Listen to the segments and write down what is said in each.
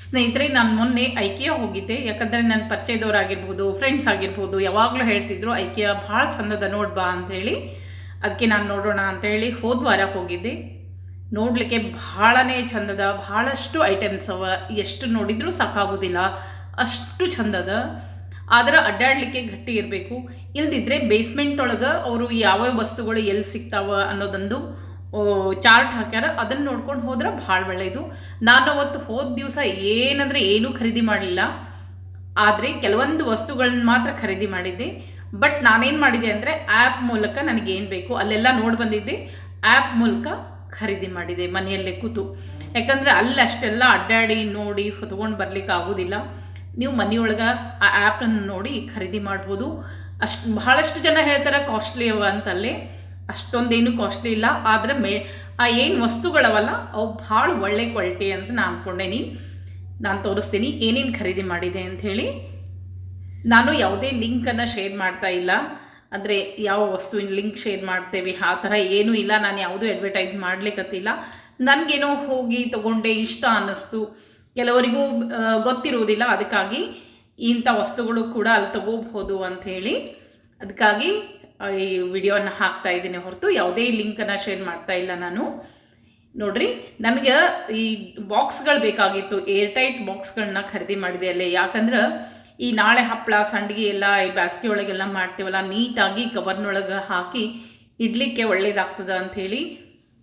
ಸ್ನೇಹಿತರೆ, ನಾನು ಮೊನ್ನೆ ಐಕಿಯಾ ಹೋಗಿದ್ದೆ. ಯಾಕಂದರೆ ನನ್ನ ಪರಿಚಯದವರಾಗಿರ್ಬೋದು ಫ್ರೆಂಡ್ಸ್ ಆಗಿರ್ಬೋದು, ಯಾವಾಗಲೂ ಹೇಳ್ತಿದ್ರು, ಐಕಿಯಾ, ಭಾಳ ಚಂದದ ನೋಡ್ ಬಾ ಅಂಥೇಳಿ ಅದಕ್ಕೆ ನಾನು ನೋಡೋಣ ಅಂಥೇಳಿ ಹೋದ ವಾರ ಹೋಗಿದ್ದೆ. ನೋಡಲಿಕ್ಕೆ ಭಾಳನೇ ಚಂದದ, ಭಾಳಷ್ಟು ಐಟಮ್ಸ್ ಅವ. ಎಷ್ಟು ನೋಡಿದರೂ ಸಾಕಾಗೋದಿಲ್ಲ. ಅಷ್ಟು ಚಂದದ. ಆದ್ರೆ ಅಡ್ಡಾಡಲಿಕ್ಕೆ ಗಟ್ಟಿ ಇರಬೇಕು. ಇಲ್ದಿದ್ರೆ ಬೇಸ್ಮೆಂಟ್ ಒಳಗೆ ಅವರು ಯಾವ್ಯಾವ ವಸ್ತುಗಳು ಎಲ್ಲಿ ಸಿಗ್ತಾವ ಅನ್ನೋದೊಂದು ಚಾರ್ಟ್ ಹಾಕ್ಯಾರ, ಅದನ್ನು ನೋಡ್ಕೊಂಡು ಹೋದ್ರೆ ಭಾಳ ಒಳ್ಳೆಯದು ನಾನು ಅವತ್ತು ಹೋದ ದಿವಸ ಏನಂದರೆ ಏನೂ ಖರೀದಿ ಮಾಡಲಿಲ್ಲ. ಆದರೆ ಕೆಲವೊಂದು ವಸ್ತುಗಳನ್ನ ಮಾತ್ರ ಖರೀದಿ ಮಾಡಿದ್ದೆ. ಬಟ್ ನಾನೇನು ಮಾಡಿದೆ ಅಂದರೆ ಆ್ಯಪ್ ಮೂಲಕ ನನಗೇನು ಬೇಕು ಅಲ್ಲೆಲ್ಲ ನೋಡಿ ಬಂದಿದ್ದೆ. ಆ್ಯಪ್ ಮೂಲಕ ಖರೀದಿ ಮಾಡಿದೆ ಮನೆಯಲ್ಲೇ ಕೂತು. ಯಾಕಂದರೆ ಅಲ್ಲಿ ಅಷ್ಟೆಲ್ಲ ಅಡ್ಡಾಡಿ ನೋಡಿ ಹೊತ್ಕೊಂಡು ಬರ್ಲಿಕ್ಕೆ ಆಗೋದಿಲ್ಲ. ನೀವು ಮನೆಯೊಳಗೆ ಆ ಆ್ಯಪನ್ನು ನೋಡಿ ಖರೀದಿ ಮಾಡ್ಬೋದು. ಅಷ್ಟು, ಬಹಳಷ್ಟು ಜನ ಹೇಳ್ತಾರೆ ಕಾಸ್ಟ್ಲಿ ಅವ ಅಂತಲ್ಲೇ. ಅಷ್ಟೊಂದೇನು ಕಾಸ್ಟ್ಲಿ ಇಲ್ಲ. ಆದರೆ ಮೇ, ಆ ಏನು ವಸ್ತುಗಳವಲ್ಲ, ಅವು ಭಾಳ ಒಳ್ಳೆ ಕ್ವಾಲಿಟಿ ಅಂತ ನಾನು ಅಂದ್ಕೊಂಡೇನಿ ನಾನು ತೋರಿಸ್ತೀನಿ, ಏನೇನು ಖರೀದಿ ಮಾಡಿದೆ ಅಂಥೇಳಿ ನಾನು ಯಾವುದೇ ಲಿಂಕನ್ನು ಶೇರ್ ಮಾಡ್ತಾ ಇಲ್ಲ. ಅಂದರೆ ಯಾವ ವಸ್ತುವಿನ ಲಿಂಕ್ ಶೇರ್ ಮಾಡ್ತೇವೆ, ಆ ಥರ ಏನೂ ಇಲ್ಲ. ನಾನು ಯಾವುದೂ ಅಡ್ವರ್ಟೈಸ್ ಮಾಡಲಿಕ್ಕತ್ತಿಲ್ಲ ನನಗೇನೋ ಹೋಗಿ ತೊಗೊಂಡೆ ಇಷ್ಟ ಅನ್ನಿಸ್ತು. ಕೆಲವರಿಗೂ ಗೊತ್ತಿರುವುದಿಲ್ಲ. ಅದಕ್ಕಾಗಿ ಇಂಥ ವಸ್ತುಗಳು ಕೂಡ ಅಲ್ಲಿ ತಗೋಬಹುದು ಅಂಥೇಳಿ ಅದಕ್ಕಾಗಿ ಈ ವಿಡಿಯೋನ ಹಾಕ್ತಾ ಇದ್ದೀನಿ ಹೊರತು. ಯಾವುದೇ ಲಿಂಕನ್ನು ಶೇರ್ ಮಾಡ್ತಾ ಇಲ್ಲ ನಾನು. ನೋಡ್ರಿ, ನನಗೆ ಈ ಬಾಕ್ಸ್ಗಳು ಬೇಕಾಗಿತ್ತು. ಏರ್ ಟೈಟ್ ಬಾಕ್ಸ್ಗಳನ್ನ ಖರೀದಿ ಮಾಡಿದೆ ಅಲ್ಲೇ ಯಾಕಂದ್ರೆ ಈ ನಾಳೆ ಹಪ್ಪಳ ಸಂಡಿಗೆ ಎಲ್ಲ ಈ ಬ್ಯಾಸ್ಗೆ ಒಳಗೆಲ್ಲ ಮಾಡ್ತೀವಲ್ಲ, ನೀಟಾಗಿ ಕವರ್ನೊಳಗೆ ಹಾಕಿ ಇಡ್ಲಿಕ್ಕೆ ಒಳ್ಳೇದಾಗ್ತದೆ ಅಂಥೇಳಿ.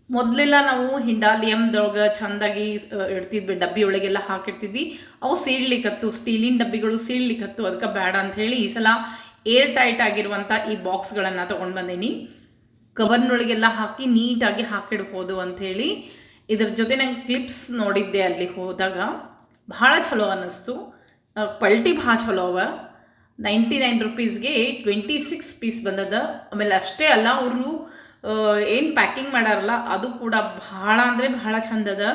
ಮೊದಲೆಲ್ಲ ನಾವು ಹಿಂಡಾಲಿಯಮ್ದೊಳಗೆ ಚೆಂದಾಗಿ ಇಡ್ತಿದ್ವಿ. ಡಬ್ಬಿ ಒಳಗೆಲ್ಲ ಹಾಕಿರ್ತಿದ್ವಿ ಅವು ಸೀಳ್ಲಿಕ್ಕತ್ತು ಸ್ಟೀಲಿನ ಡಬ್ಬಿಗಳು ಸೀಳ್ಲಿಕ್ಕತ್ತು ಅದಕ್ಕೆ ಬೇಡ ಅಂಥೇಳಿ ಈ ಸಲ ಏರ್ ಟೈಟ್ ಆಗಿರುವಂಥ ಈ ಬಾಕ್ಸ್ಗಳನ್ನು ತೊಗೊಂಡು ಬಂದೀನಿ. ಕವರ್ನೊಳಗೆಲ್ಲ ಹಾಕಿ ನೀಟಾಗಿ ಹಾಕಿಡ್ಬೋದು ಅಂಥೇಳಿ ಇದ್ರ ಜೊತೆ ನಂಗೆ ಕ್ಲಿಪ್ಸ್ ನೋಡಿದ್ದೆ ಅಲ್ಲಿ ಹೋದಾಗ. ಭಾಳ ಚಲೋ ಅನ್ನಿಸ್ತು. ಪಲ್ಟಿ ಭಾಳ ಚಲೋ ಅವ. ನೈಂಟಿ ನೈನ್ ರುಪೀಸ್ಗೆ ಟ್ವೆಂಟಿ ಸಿಕ್ಸ್ ಪೀಸ್ ಬಂದದ. ಆಮೇಲೆ ಅಷ್ಟೇ ಅಲ್ಲ ಅವರು ಏನು ಪ್ಯಾಕಿಂಗ್ ಮಾಡಾರಲ್ಲ ಅದು ಕೂಡ ಭಾಳ ಅಂದರೆ ಭಾಳ ಚಂದದ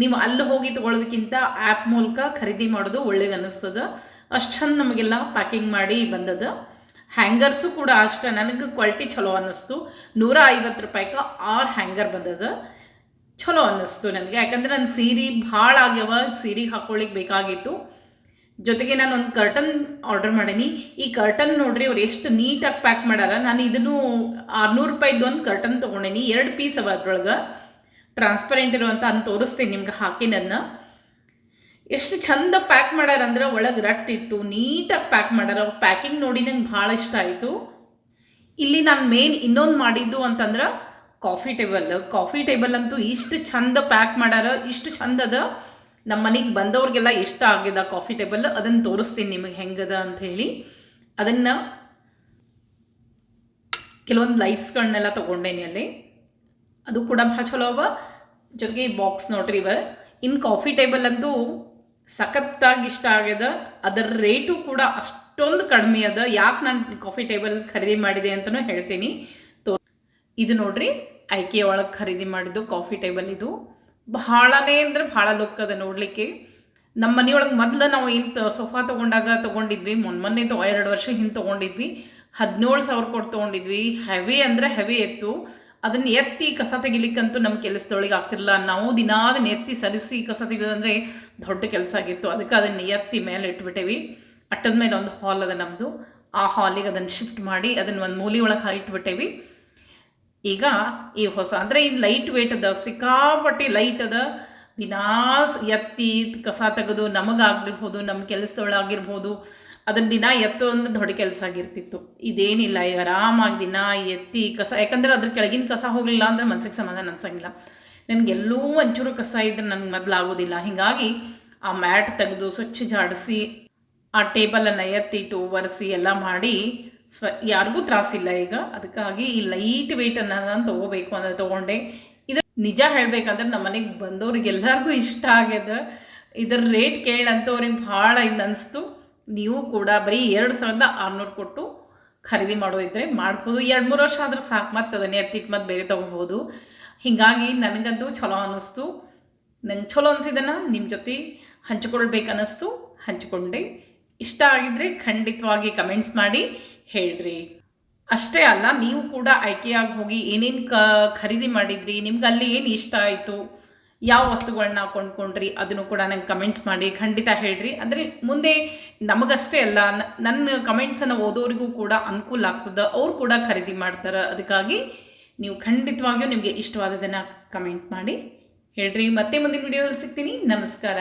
ನೀವು ಅಲ್ಲಿ ಹೋಗಿ ತೊಗೊಳೋದಕ್ಕಿಂತ ಆ್ಯಪ್ ಮೂಲಕ ಖರೀದಿ ಮಾಡೋದು ಒಳ್ಳೇದು ಅನ್ನಿಸ್ತದ. ಅಷ್ಟು ಚಂದ ನಮಗೆಲ್ಲ ಪ್ಯಾಕಿಂಗ್ ಮಾಡಿ ಬಂದದ. ಹ್ಯಾಂಗರ್ಸು ಕೂಡ ಅಷ್ಟೇ. ನನಗೆ ಕ್ವಾಲಿಟಿ ಚಲೋ ಅನ್ನಿಸ್ತು. ನೂರ ಐವತ್ತು ರೂಪಾಯಿಗೆ ಆರು ಹ್ಯಾಂಗರ್ ಬಂದದ. ಚಲೋ ಅನ್ನಿಸ್ತು ನನಗೆ. ಯಾಕಂದ್ರೆ ನನ್ನ ಸೀರೆ ಭಾಳ ಆಗ್ಯಾವ. ಸೀರೆ ಹಾಕ್ಕೊಳ್ಳಿಕ್ಕೆ ಬೇಕಾಗಿತ್ತು. ಜೊತೆಗೆ ನಾನು ಒಂದು ಕರ್ಟನ್ ಆರ್ಡರ್ ಮಾಡೀನಿ. ಈ ಕರ್ಟನ್ ನೋಡ್ರಿ, ಅವ್ರು ಎಷ್ಟು ನೀಟಾಗಿ ಪ್ಯಾಕ್ ಮಾಡ್ಯಾರ. ನಾನು ಇದನ್ನು ಆರುನೂರು ರೂಪಾಯಿದ್ದು ಒಂದು ಕರ್ಟನ್ ತೊಗೊಂಡೇನಿ. ಎರಡು ಪೀಸ್ ಅವ ಅದ್ರೊಳಗೆ. ಟ್ರಾನ್ಸ್ಪರೆಂಟ್ ಇರುವಂಥ ಅಂತ ತೋರಿಸ್ತೀನಿ ನಿಮ್ಗೆ ಹಾಕಿ ನನ್ನ. ಎಷ್ಟು ಚಂದ ಪ್ಯಾಕ್ ಮಾಡ್ಯಾರ ಅಂದ್ರೆ ಒಳಗೆ ರಟ್ಟಿಟ್ಟು ನೀಟಾಗಿ ಪ್ಯಾಕ್ ಮಾಡ್ಯಾರ. ಪ್ಯಾಕಿಂಗ್ ನೋಡಿ ನಂಗೆ ಭಾಳ ಇಷ್ಟ ಆಯಿತು. ಇಲ್ಲಿ ನಾನು ಮೇನ್ ಇನ್ನೊಂದು ಮಾಡಿದ್ದು ಅಂತಂದ್ರೆ ಕಾಫಿ ಟೇಬಲ್ ಕಾಫಿ ಟೇಬಲ್ ಅಂತೂ ಇಷ್ಟು ಚಂದ ಪ್ಯಾಕ್ ಮಾಡ್ಯಾರ. ಇಷ್ಟು ಚಂದದ. ನಮ್ಮ ಮನೆಗೆ ಬಂದವ್ರಿಗೆಲ್ಲ ಇಷ್ಟ ಆಗ್ಯದ ಕಾಫಿ ಟೇಬಲ್ ಅದನ್ನು ತೋರಿಸ್ತೀನಿ ನಿಮಗೆ ಹೆಂಗದ ಅಂತ ಹೇಳಿ. ಅದನ್ನು ಕೆಲವೊಂದು ಲೈಟ್ಸ್ಗಳನ್ನೆಲ್ಲ ತೊಗೊಂಡೇನಿ ಅಲ್ಲಿ. ಅದು ಕೂಡ ಭಾಳ ಚಲೋ ಅವ. ಜೊತೆಗೆ ಬಾಕ್ಸ್ ನೋಡ್ರಿ ಇವ. ಇನ್ನು ಕಾಫಿ ಟೇಬಲ್ ಅಂತೂ ಸಖತ್ತಾಗಿ ಇಷ್ಟ ಆಗ್ಯದ. ಅದರ ರೇಟು ಕೂಡ ಅಷ್ಟೊಂದು ಕಡಿಮೆ ಅದ. ಯಾಕೆ ನಾನು ಕಾಫಿ ಟೇಬಲ್ ಖರೀದಿ ಮಾಡಿದೆ ಅಂತಲೂ ಹೇಳ್ತೀನಿ. ತೋ ಇದು ನೋಡ್ರಿ ಐಕೆ ಒಳಗೆ ಖರೀದಿ ಮಾಡಿದ್ದು ಕಾಫಿ ಟೇಬಲ್ ಇದು. ಭಾಳನೇ ಅಂದರೆ ಭಾಳ ಲುಕ್ ಅದ ನೋಡಲಿಕ್ಕೆ. ನಮ್ಮ ಮನೆಯೊಳಗೆ ಮೊದಲು ನಾವು ಇಂಥ ಸೋಫಾ ತೊಗೊಂಡಾಗ ತೊಗೊಂಡಿದ್ವಿ. ಮೊನ್ನೆ ತೊ ಎರಡು ವರ್ಷ ಹಿಂದೆ ತೊಗೊಂಡಿದ್ವಿ. ಹದಿನೇಳು ಸಾವಿರ ಕೊಟ್ಟು ತೊಗೊಂಡಿದ್ವಿ. ಹೆವಿ ಅಂದರೆ ಹೆವಿ ಇತ್ತು. ಅದನ್ನು ಎತ್ತಿ ಕಸ ತೆಗಿಲಿಕ್ಕಂತೂ ನಮ್ಮ ಕೆಲಸದೊಳಗೆ ಆಗ್ತಿರಲಿಲ್ಲ. ನಾವು ದಿನ ಅದನ್ನು ಎತ್ತಿ ಸರಿಸಿ ಕಸ ತೆಗೆಯೋದಂದರೆ ದೊಡ್ಡ ಕೆಲಸ ಆಗಿತ್ತು. ಅದಕ್ಕೆ ಅದನ್ನು ಎತ್ತಿ ಮೇಲೆ ಇಟ್ಬಿಟ್ಟೇವಿ. ಅಟ್ಟದ ಮೇಲೆ ಒಂದು ಹಾಲ್ ಅದ ನಮ್ಮದು ಆ ಹಾಲಿಗೆ ಅದನ್ನು ಶಿಫ್ಟ್ ಮಾಡಿ ಅದನ್ನು ಒಂದು ಮೂಲಿ ಒಳಗೆ ಇಟ್ಬಿಟ್ಟೇವಿ ಈಗ ಈ ಹೊಸ, ಅಂದರೆ ಇದು ಲೈಟ್ ವೇಟ್ ಅದ, ಸಿಕ್ಕಾಪಟ್ಟಿ ಲೈಟ್ ಅದ. ದಿನಾ ಎತ್ತಿ ಕಸ ತೆಗೆದು ನಮಗಾಗಿರ್ಬೋದು ನಮ್ಮ ಕೆಲಸದೊಳಗಿರ್ಬೋದು ಅದನ್ನ ದಿನ ಎತ್ತೊಂದು ದೊಡ್ಡ ಕೆಲಸ ಆಗಿರ್ತಿತ್ತು. ಇದೇನಿಲ್ಲ ಈಗ ಆರಾಮಾಗಿ ದಿನ ಎತ್ತಿ ಕಸ, ಯಾಕಂದ್ರೆ ಅದ್ರ ಕೆಳಗಿನ ಕಸ ಹೋಗಲಿಲ್ಲ ಅಂದ್ರೆ ಮನ್ಸಿಗೆ ಸಮಾಧಾನ ಅನ್ಸಂಗಿಲ್ಲ. ನನಗೆಲ್ಲೂ ಒಂಚೂರು ಕಸ ಇದ್ರೆ ನನಗೆ ಮೊದಲಾಗೋದಿಲ್ಲ ಹೀಗಾಗಿ ಆ ಮ್ಯಾಟ್ ತೆಗೆದು ಸ್ವಚ್ಛ ಜಾಡಿಸಿ, ಆ ಟೇಬಲನ್ನು ಎತ್ತಿಟ್ಟು ಒರೆಸಿ ಎಲ್ಲ ಮಾಡಿ ಸ್ವ, ಯಾರಿಗೂ ತ್ರಾಸಿಲ್ಲ ಈಗ. ಅದಕ್ಕಾಗಿ ಈ ಲೈಟ್ ವೆಯ್ಟನ್ನು ನಾನು ತೊಗೋಬೇಕು ಅಂತ ತೊಗೊಂಡೆ. ಇದು ನಿಜ ಹೇಳಬೇಕಂದ್ರೆ ನಮ್ಮ ಮನೆಗೆ ಬಂದವ್ರಿಗೆಲ್ಲರಿಗೂ ಇಷ್ಟ ಆಗ್ಯದ. ಇದರ ರೇಟ್ ಕೇಳಂತವ್ರಿಗೆ ಭಾಳ ಇದು ಅನಿಸ್ತು. ನೀವು ಕೂಡ ಬರೀ ಎರಡು ಸಾವಿರದ ಆರುನೂರು ಕೊಟ್ಟು ಖರೀದಿ ಮಾಡೋದಿದ್ರೆ ಮಾಡ್ಬೋದು. ಎರಡು ಮೂರು ವರ್ಷ ಆದರೂ ಸಾಕು, ಮತ್ತೆ ಅದನ್ನೇ ಎತ್ತಿಟ್ಟು ಮತ್ತೆ ಬೇರೆ ತೊಗೋಬೋದು ಹೀಗಾಗಿ ನನಗಂತೂ ಚಲೋ ಅನ್ನಿಸ್ತು ನಂಗೆ ಚಲೋ ಅನಿಸಿದನ ನಿಮ್ಮ ಜೊತೆ ಹಂಚ್ಕೊಳ್ಬೇಕು ಹಂಚಿಕೊಂಡೆ. ಇಷ್ಟ ಆಗಿದ್ದರೆ ಖಂಡಿತವಾಗಿ ಕಮೆಂಟ್ಸ್ ಮಾಡಿ ಹೇಳ್ರಿ. ಅಷ್ಟೇ ಅಲ್ಲ, ನೀವು ಕೂಡ ಆಯ್ಕೆಯಾಗಿ ಹೋಗಿ ಏನೇನು ಖರೀದಿ ಮಾಡಿದ್ರಿ ನಿಮ್ಗೆ ಅಲ್ಲಿ ಏನು ಇಷ್ಟ ಆಯಿತು? ಯಾವ ವಸ್ತುಗಳನ್ನ ಕೊಂಡ್ಕೊಂಡ್ರಿ ಅದನ್ನು ಕೂಡ ನಂಗೆ ಕಮೆಂಟ್ಸ್ ಮಾಡಿ ಖಂಡಿತ ಹೇಳ್ರಿ. ಅಂದರೆ ಮುಂದೆ ನಮಗಷ್ಟೇ ಅಲ್ಲ ನನ್ನ ಕಮೆಂಟ್ಸನ್ನು ಓದೋರಿಗೂ ಕೂಡ ಅನುಕೂಲ ಆಗ್ತದೆ, ಅವ್ರು ಕೂಡ ಖರೀದಿ ಮಾಡ್ತಾರೆ. ಅದಕ್ಕಾಗಿ ನೀವು ಖಂಡಿತವಾಗಿಯೂ ನಿಮಗೆ ಇಷ್ಟವಾದದನ್ನು ಕಮೆಂಟ್ ಮಾಡಿ ಹೇಳ್ರಿ. ಮತ್ತೆ ಮುಂದಿನ ವಿಡಿಯೋದಲ್ಲಿ ಸಿಗ್ತೀನಿ. ನಮಸ್ಕಾರ.